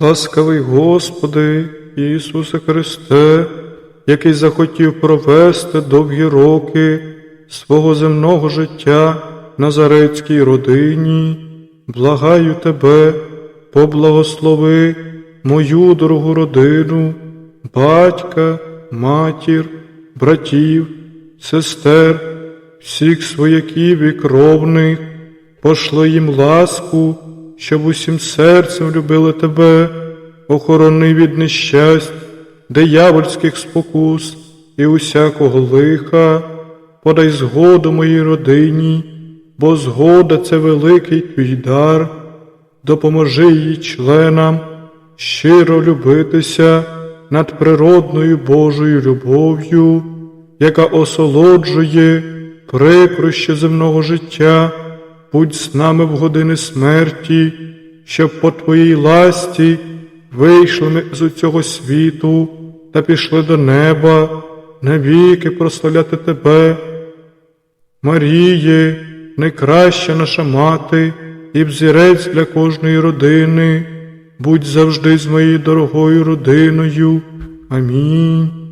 Ласкавий Господи, Ісусе Христе, який захотів провести довгі роки свого земного життя Назарецькій родині, благаю Тебе, поблагослови мою дорогу родину, батька, матір, братів, сестер, всіх свояків і кровних, пошли їм ласку, щоб усім серцем любили тебе, охорони від нещасть, диявольських спокус і усякого лиха, подай згоду моїй родині, бо згода це великий твій дар, допоможи її членам щиро любитися над природною Божою любов'ю, яка осолоджує прикрощі земного життя, будь з нами в години смерті, щоб по Твоїй ласті вийшли ми з цього світу та пішли до неба, навіки прославляти Тебе. Маріє, найкраща наша мати і взірець для кожної родини, будь завжди з моєю дорогою родиною. Амінь.